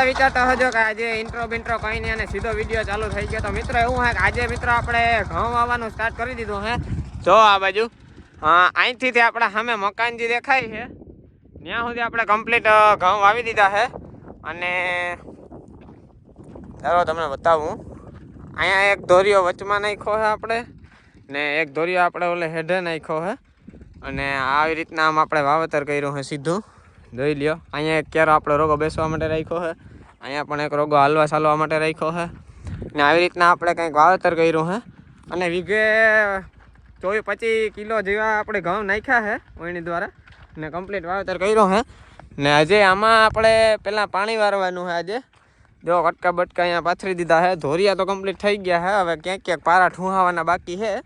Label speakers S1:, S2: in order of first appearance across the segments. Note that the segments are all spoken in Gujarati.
S1: બધા વિચારતા હજો કે આજે ઇન્ટ્રો બિન્ટ્રો કઈ નહીં અને સીધો વીડિયો ચાલુ થઈ ગયો. તો મિત્રો, એવું હે કે આજે મિત્રો આપણે ઘઉં વાવવાનું સ્ટાર્ટ કરી દીધું હે. જો આ બાજુ અહીંથી તે આપણા સામે મકાન જે દેખાય છે. ત્યાં સુધી આપણે કમ્પ્લીટ ઘઉં વાવી દીધા છે અને ચાલો તમને બતાવું. અહીંયા એક ધોરીઓ વચમાં નાખ્યો છે આપણે. ને એક ધોરીઓ આપણે ઓલે હેઢે નાખ્યો છે અને આવી રીતના આમ આપણે વાવેતર કર્યું છે સીધું. જોઈ લ્યો, અહીંયા એક ક્યારો આપણો રોગો બેસવા માટે રાખ્યો છે અહીંયા પણ એક રોગો હાલવા ચાલવા માટે રાખ્યો છે. ને આવી રીતના આપણે કંઈક વાવેતર કર્યું છે. અને વીઘે ચોવીસ પચીસ કિલો જેવા આપણે ઘઉં નાખ્યા છે ઓયણી દ્વારા. ને કમ્પ્લીટ વાવેતર કર્યું છે. ને આજે આમાં આપણે પહેલાં પાણી વારવાનું છે આજે. જો કટકા બટકા અહીંયા પાથરી દીધા છે. ધોરિયા તો કમ્પ્લીટ થઈ ગયા છે. હવે ક્યાંક ક્યાંક પારા ઠૂંહાવાના બાકી છે.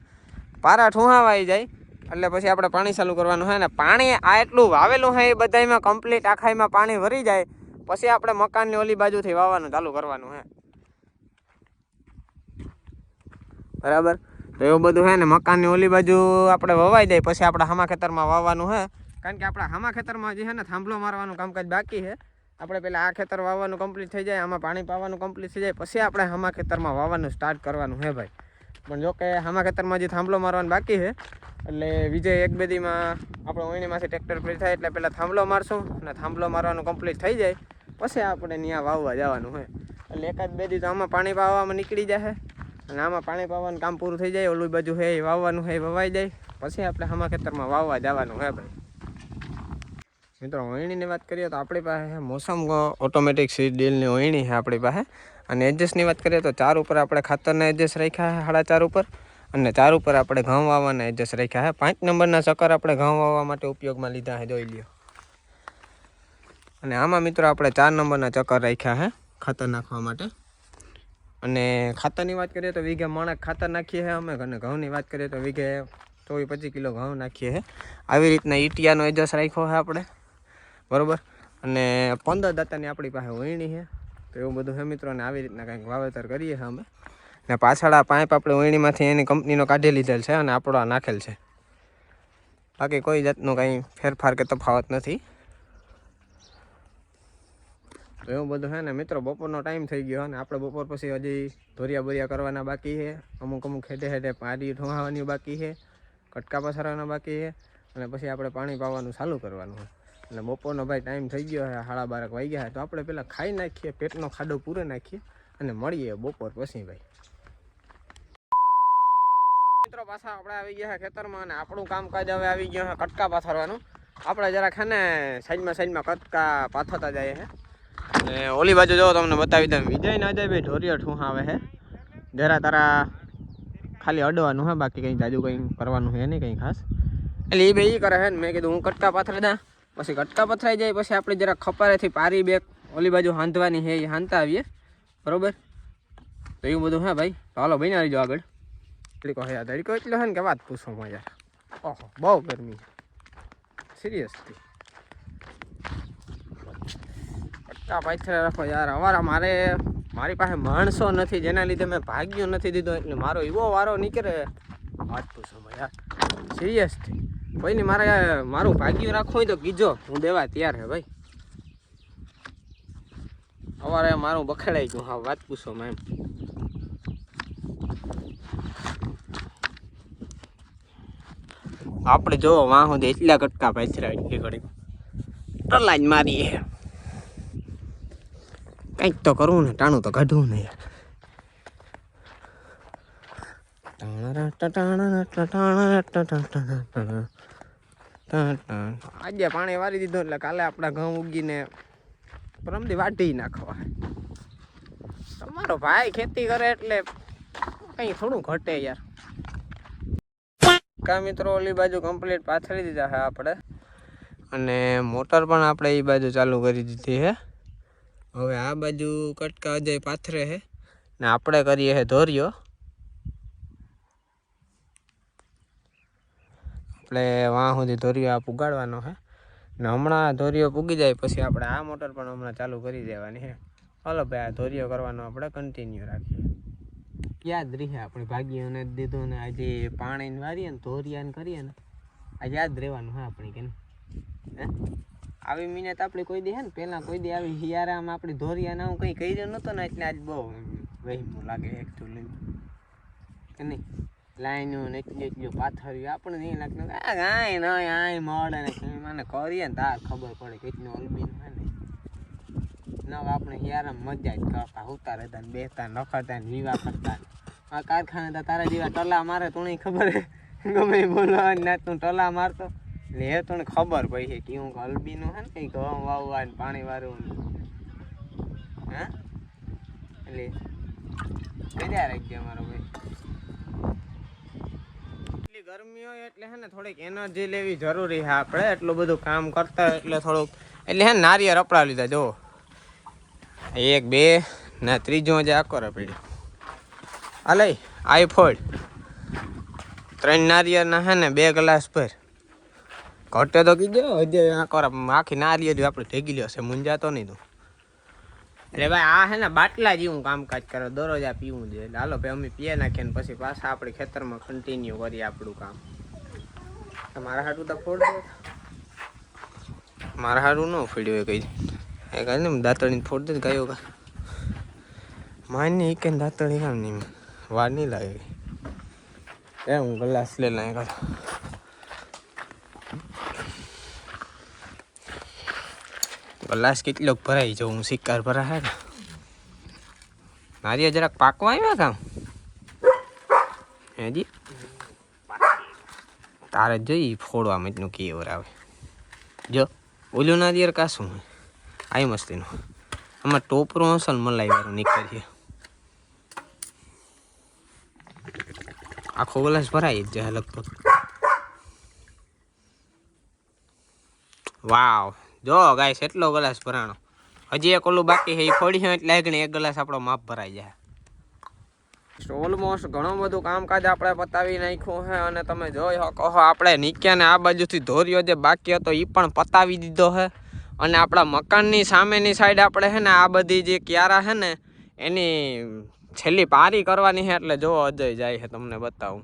S1: પારા ઠૂંહાવાઈ જાય. એટલે પછી આપણે પાણી ચાલુ કરવાનું છે. ને પાણી આ એટલું વાવેલું છે એ બધામાં કમ્પ્લીટ આખાઈમાં પાણી ભરી જાય. પછી આપણે મકાનની ઓલી બાજુથી વાવવાનું ચાલુ કરવાનું હે. બરાબર? તો એવું બધું છે ને, મકાનની ઓલી બાજુ આપણે વવાઈ જાય, પછી આપણે હામા ખેતરમાં વાવવાનું હે. કારણ કે આપણા હામા ખેતરમાં જે છે ને, થાંભલો મારવાનું કામકાજ બાકી છે આપણે પેલા આ ખેતર વાવવાનું કમ્પ્લીટ થઈ જાય, આમાં પાણી પાવાનું કમ્પ્લીટ થઈ જાય, પછી આપણે હામા ખેતરમાં વાવવાનું સ્ટાર્ટ કરવાનું હે ભાઈ. પણ જો કે ખેતરમાં જે થાંભલો મારવાનું બાકી છે. એટલે વિજય એક બેદીમાં આપણે ઓયણીમાંથી ટ્રેક્ટર ફ્રી થાય એટલે પહેલાં થાંભલો મારશું અને થાંભલો મારવાનું કમ્પ્લીટ થઈ જાય. પછી આપણે ત્યાં વાવવા જવાનું હોય એટલે એકાદ બે તો આમાં પાણી પાવામાં નીકળી જશે અને આમાં પાણી પાવાનું કામ પૂરું થઈ જાય, ઓલું બાજુ હે વાવવાનું હે વવાઈ જાય. પછી આપણે હામા ખેતરમાં વાવવા જવાનું હે ભાઈ. મિત્રો, ઓયણીની વાત કરીએ તો આપણી પાસે મોસમ ઓટોમેટિક સીડ ડીલની ઓયણી છે આપણી પાસે. અને એડજસ્ટની વાત કરીએ તો ચાર ઉપર આપણે ખાતરના એડજસ્ટ રાખ્યા છે સાડા ચાર ઉપર. અને ચાર ઉપર આપણે ઘઉં વાવવાના એડજસ્ટ રાખ્યા છે પાંચ નંબરના ચક્કર આપણે ઘઉં વાવવા માટે ઉપયોગમાં લીધા છે જોઈ લ્યો. અને આમાં મિત્રો આપણે ચાર નંબરના ચક્કર રાખ્યા છે ખાતર નાખવા માટે. અને ખાતરની વાત કરીએ તો વીઘે મણક ખાતર નાખીએ છીએ અમે, અને ઘઉંની વાત કરીએ તો વીઘે ચોવીસ પચીસ કિલો ઘઉં નાખીએ છીએ આવી રીતના ઈટિયાનો એડજસ્ટ રાખ્યો છે આપણે. બરોબર? અને પંદર દાતાની આપણી પાસે વહીણી છે તો એવું બધું હે મિત્રોને, આવી રીતના કંઈક વાવેતર કરીએ અમે. ને પાછળ આ પાઇપ આપણે વહીણીમાંથી એની કંપનીનો કાઢી લીધેલ છે અને આપણો નાખેલ છે. બાકી કોઈ જાતનું કંઈ ફેરફાર કે તફાવત નથી. તો એવું બધું છે ને મિત્રો, બપોરનો ટાઈમ થઈ ગયો અને આપણે બપોર પછી હજી ધોરિયા બોરિયા કરવાના બાકી છે. અમુક અમુક હેઠે હેઠે પાડી ઠોહાવાની બાકી છે, કટકા પસારવાના બાકી છે અને પછી આપણે પાણી પાવાનું ચાલુ કરવાનું છે. એટલે બપોરનો ભાઈ ટાઈમ થઈ ગયો છે સાડા બારક વાગ્યા ગયા તો આપણે પહેલાં ખાઈ નાખીએ, પેટનો ખાડો પૂરે નાખીએ અને મળીએ બપોર પછી ભાઈ. મિત્રો પાછા આપણે આવી ગયા ખેતરમાં અને આપણું કામકાજ હવે આવી ગયું છે કટકા પાથરવાનું. આપણે જરાક છે ને સાઈડમાં સાઈડમાં કટકા પાથરતા જઈએ છે અને ઓલી બાજુ જો તમને બતાવી દઉં. વિજય ના જાય ભાઈ ઢોરિયો ઠૂં આવે છે જરા તારા ખાલી અડવાનું હે, બાકી કંઈ જાજુ કંઈ કરવાનું છે નહીં, કંઈ ખાસ. એટલે એ બે ઈ કરે છે ને, મેં કીધું હું કટકા પાથરી દા પછી કટકા પથરાઈ જાય, પછી આપણે જરા ખપારેથી પારી બેગ ઓલી બાજુ હાંધવાની છે, એ હાંધતા આવીએ. બરોબર? તો એવું બધું હે ભાઈ. તો હાલો ભાઈ આવી જાઓ આગળ તડકો હે આ તડકો એટલો છે ને કે વાત પૂછો યાર. ઓહો, બહુ ગરમી સિરિયસલી કટકા પાથરે રાખો યાર. અમારા મારે, મારી પાસે માણસો નથી, જેના લીધે મેં ભાગ્યો નથી દીધો, એટલે મારો એવો વારો નીકળે. વાત પૂછો યાર. સિરિયસલી કોઈની મારે, મારું ભાગ્યું રાખવું હોય તો કીજો હું દેવા તૈયાર હે ભાઈ. અમારે મારું બખડાઈ ગયું. હા, વાત પૂછો મેમ આપણે જો વાહ સુધી એટલા કટકા પાછરા એટલી ઘડી ટલા જ મારીએ. કંઈક તો કરવું ને, ટાણું તો કાઢવું ને યાર. આજે પાણી વારી દીધું એટલે કાલે આપણા ઘઉં ઉગીને પરમદી વાટી નાખવા. તમારો ભાઈ ખેતી કરે એટલે કઈ થોડું ઘટે યાર. કા મિત્રો, ઓલી બાજુ કમ્પ્લીટ પાથરી દીધા છે આપણે. અને મોટર પણ આપણે એ બાજુ ચાલુ કરી દીધી છે હવે આ બાજુ કટકા અજય પાથરે છે ને આપણે કરીએ છે ધોરિયો. આપણે વાં સુધી ધોરિયો આ પુગાડવાનો છે ને હમણાં ધોરિયો પૂગી જાય, પછી આપણે આ મોટર પણ હમણાં ચાલુ કરી દેવાની છે હલો ભાઈ, આ ધોરીઓ કરવાનો આપણે કન્ટિન્યુ રાખીએ. યાદ રહે આપણે ભાગ્યોને દીધું ને આજે પાણીને વારીએ ને ધોરિયાને કરીએ ને, આ યાદ રહેવાનું હા આપણે કે હે? આવી મહેનત આપણે કોઈ દે ને, પહેલાં કોઈ દે. આવી હિયારામાં આપણી ધોરિયા ના હું કંઈ કર્યો નહોતો ને, એટલે આજ બહુ વહેમું લાગે એકચુઅલી કે નહીં? લાઈનું ને એટલી એટલી પાથર્યું આપણને નહીં લાગતું આ કાંઈ નહીં આય મળે ને મને કરીએ ને તાર ખબર પડે કેટલું અલબીન હે ને. ન આપણે યાર મજા જ કરતા ઉતાર હતા ને બેસતા નખરતા ને વિવાહ કરતા આ કારખાને તો તારા જેવા ટલા મારે તો નહીં ખબર. ગમે બોલવા ના તું ટલા મારતો. એટલે એ તને ખબર પડી કે હું અલબીનું હે ને કંઈ ઘઉં વાવવા ને પાણી વારવું હા? એટલે કઈ રાખજે અમારો ભાઈ. એટલી ગરમી હોય એટલે હે ને થોડીક એનર્જી લેવી જરૂરી છે આપણે. એટલું બધું કામ કરતા એટલે થોડુંક, એટલે હે ને નારિયેળ અપડા લીધા જો એક, બે, ને ત્રીજો જે આખો પડી આ લઈ આઈ ફોડ. ત્રણ નારિયેળના હે ને બે ગ્લાસ પર ઘટે તો કીધો, હજી આખો આખી નારિયેળ આપણે ઢેગી લ્યો છે મુંજાતો નહીં તું. એટલે ભાઈ, આ હે ને બાટલા જેવું કામકાજ કરે, દરરોજ આ પીવું જોઈએ. એટલે હાલો ભાઈ, અમે પીએ નાખીએ પછી પાછા આપણે ખેતરમાં કન્ટિન્યુ કરીએ આપણું કામ. મારા હાટું તો ફોડ મારા હારું ન ફોડ્યું એ કઈ. એ કઈ ને દાંતણી ફોડ દે ગયો કા. માની કે દાંતળી કામ નહીં વાર નહીં લાગે. એ હું ગ્લાસ લઈ લાય કર ગ્લાસ કેટલોક ભરાઈ જાઉં હું શિકાર ભરા મારી જરાક પાકવા આવ્યા કામ? હેજી? તારે જોઈ ફોડવા મતનું કેવર આવે. જો, ઓલું નારિયેળ કાશું આઈ મસ્તીનું. આમાં ટોપરું હશે ને મલાઈ વાળું નીકળીએ. આખો ગ્લાસ ભરાઈ જ જાય લગભગ. વાવ. જો ગાય એટલો ગ્લાસ ભરાણો. હજી એક ઓલું બાકી છે એ ફોડી એટલે આગળ એક ગ્લાસ આપણો માપ ભરાઈ જાય. ઓલમોસ્ટ ઘણું બધું કામકાજ આપણે પતાવી નાખ્યું છે અને તમે જોઈ શકો છો, આપણે નીક્યાને આ બાજુથી ધોર્યો જે બાકી હતો એ પણ પતાવી દીધો છે. અને આપણા મકાનની સામેની સાઈડ આપણે છે ને, આ બધી જે ક્યારા છે ને, એની છેલ્લી પારી કરવાની છે, એટલે જો અજય જાય છે, તમને બતાવું.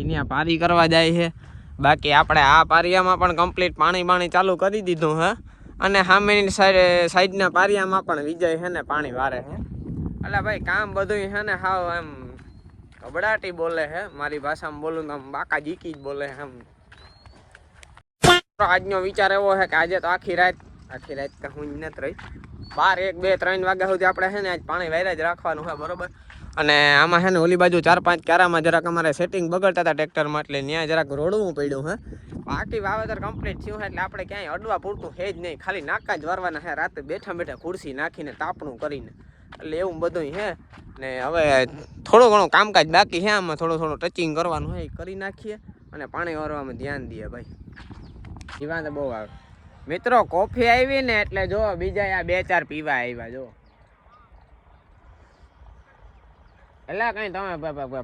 S1: એની આ પારી કરવા જાય છે. બાકી આપણે આ પારિયામાં પણ કમ્પ્લીટ પાણી બાણી ચાલુ કરી દીધું, હે? અને સામેની સાઈડ, સાઈડના પારિયામાં પણ વિજય છે ને પાણી વારે છે. એટલે ભાઈ, કામ બધું છે ને હાવ એમ ગબડાટી બોલે છે. મારી ભાષામાં બોલું તો બાકા જીકી જ બોલે એમ. આજનો વિચાર એવો છે કે આજે તો આખી રાત આખી રાત તો હું જ નથી રહી. બાર એક બે ત્રણ વાગ્યા સુધી આપણે છે ને આજ પાણી વાયરા જ રાખવાનું છે, બરોબર? અને આમાં છે ને ઓલી બાજુ ચાર પાંચ ક્યારામાં જરાક અમારે સેટિંગ બગડતા હતા ટ્રેક્ટરમાં એટલે ત્યાં જરાક રોડવું પડ્યું, હે. બાકી વાવેતર કમ્પ્લીટ થયું એટલે આપણે ક્યાંય અડવા પૂરતું છે જ નહીં. ખાલી નાકા જ વારવાના છે રાતે બેઠા બેઠા ખુરશી નાખીને તાપણું કરીને. એટલે એવું બધું છે ને હવે થોડું ઘણું કામકાજ બાકી છે આમાં, થોડું થોડું ટચિંગ કરવાનું છે એ કરી નાખીએ અને પાણી વારવામાં ધ્યાન દઈએ, ભાઈ. જીવાન બહુ આવે. મિત્રો કોફી આવી ને એટલે જો બીજા આ બે ચાર પીવા આવ્યા જો. એટલે કઈ તમે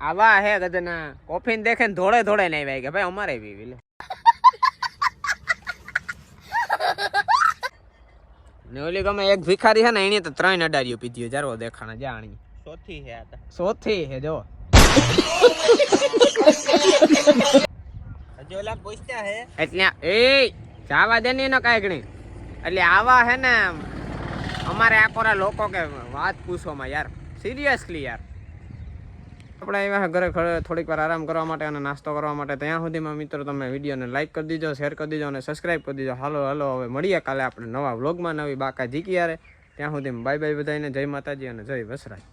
S1: આવા હે ગધના કોફીન દેખે ને ધોળે ધોળે નહીં ભાઈ કે ભાઈ અમારે પીવી લે ને ઓલી ગમે એક ભિખારી છે ને એની તો ત્રણ અડારીઓ પીધી જારો દેખાણા જાણી.
S2: સોથી હે આ
S1: સોથી હે જો.
S2: જોલા પૂછતા હે?
S1: એટલે એ જાવા દે ને કાંઈક નહીં. એટલે આવા હે ને અમારે આ કોરા લોકો કે વાત પૂછવામાં યાર. સિરિયસલી યાર. આપણે આવ્યા ઘરે થોડીક વાર આરામ કરવા માટે અને નાસ્તો કરવા માટે. ત્યાં સુધીમાં મિત્રો તમે વિડીયોને લાઇક કરી દીજો શેર કરી દીજો અને સબસ્ક્રાઈબ કરી દીજો. હાલો હાલો, હવે મળીએ કાલે આપણે નવા વ્લોગમાં નવી બાકા જીકી યારે ત્યાં સુધીમાં બાય બાય બધાને જય માતાજી અને જય વસરાજ.